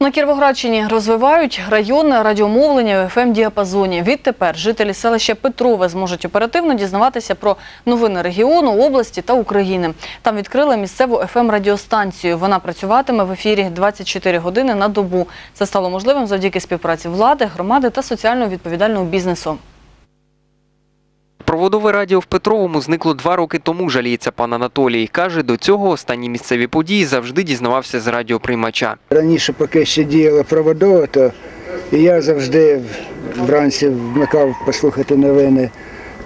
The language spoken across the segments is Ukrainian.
На Кіровоградщині розвивають районне радіомовлення в ФМ діапазоні. Відтепер жителі селища Петрове зможуть оперативно дізнаватися про новини регіону, області та України. Там відкрили місцеву ФМ радіостанцію. Вона працюватиме в ефірі 24 години на добу. Це стало можливим завдяки співпраці влади, громади та соціально відповідального бізнесу. Проводове радіо в Петровому зникло два роки тому, жаліється пан Анатолій. Каже, до цього останні місцеві події завжди дізнавався з радіоприймача. Раніше, поки ще діяло проводово, то я завжди вранці вмикав послухати новини.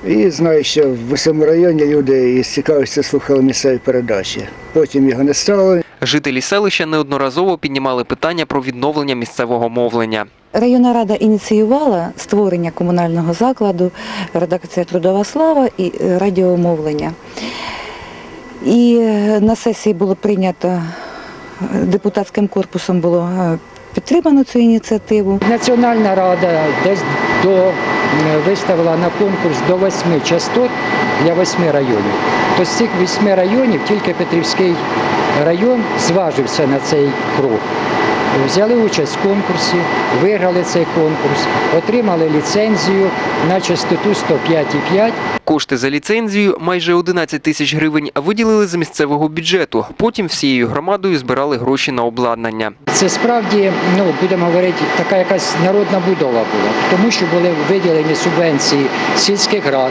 І знаю, що в усьому районі люди із цікавістю слухали місцеві передачі. Потім його не стало. Жителі селища неодноразово піднімали питання про відновлення місцевого мовлення. Районна рада ініціювала створення комунального закладу, редакція Трудова слава і е, радіомовлення. І е, на сесії було прийнято, е, депутатським корпусом було підтримано цю ініціативу. Національна рада десь до виставила на конкурс до восьми частот для восьми районів. То з цих восьми районів тільки Петрівський район зважився на цей крок. Взяли участь в конкурсі, виграли цей конкурс, отримали ліцензію на частоту 105,5 Кошти за ліцензію майже 11 тисяч гривень виділили з місцевого бюджету. Потім всією громадою збирали гроші на обладнання. Це справді, ну будемо говорити, така якась народна будова була, тому що були виділені субвенції сільських рад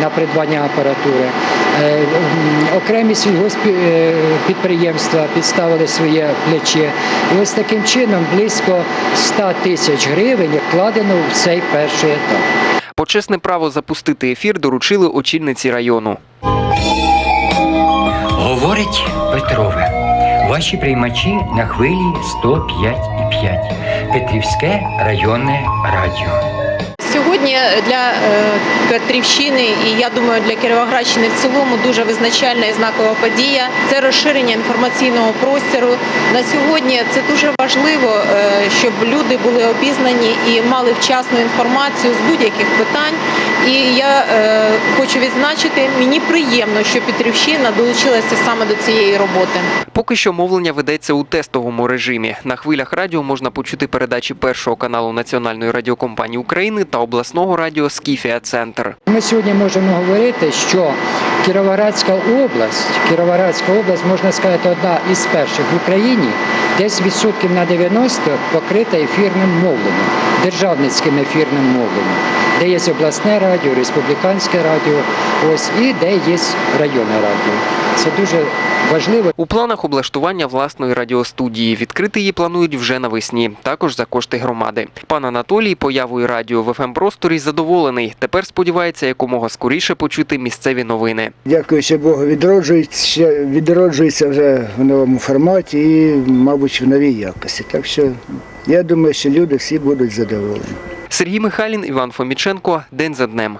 на придбання апаратури. Е, Окремі сільгоспідприємства підставили своє плече. І ось таким чином близько 100 тисяч гривень вкладено в цей перший етап. Почесне право запустити ефір доручили очільниці району. Говорить Петрове. Ваші приймачі на хвилі 105,5. Петрівське районне радіо. Сьогодні для е, Петрівщини і я думаю для Кіровоградщини в цілому дуже визначальна і знакова подія. Це розширення інформаційного простору. На сьогодні це дуже важливо, е, щоб люди були обізнані і мали вчасну інформацію з будь-яких питань. І я е, хочу відзначити, мені приємно, що Петрівщина долучилася саме до цієї роботи. Поки що мовлення ведеться у тестовому режимі. На хвилях радіо можна почути передачі першого каналу Національної радіокомпанії України та обласного радіо Скіфія Центр. Ми сьогодні можемо говорити, що Кіровоградська область, Кіровоградська область, можна сказати, одна із перших в Україні, десь відсотків на 90 покрита ефірним мовленням, державницьким ефірним мовленням, де є обласне радіо, республіканське радіо, ось і де є районне радіо. Це дуже важливо. У планах облаштування власної радіостудії відкрити її планують вже навесні, також за кошти громади. Пан Анатолій появою радіо в ФМ просторі задоволений. Тепер сподівається якомога скоріше почути місцеві новини. Дякуючи Богу, відроджується, відроджується вже в новому форматі і, мабуть, в новій якості. Так що я думаю, що люди всі будуть задоволені. Сергій Михайлін, Іван Фоміченко. День за днем.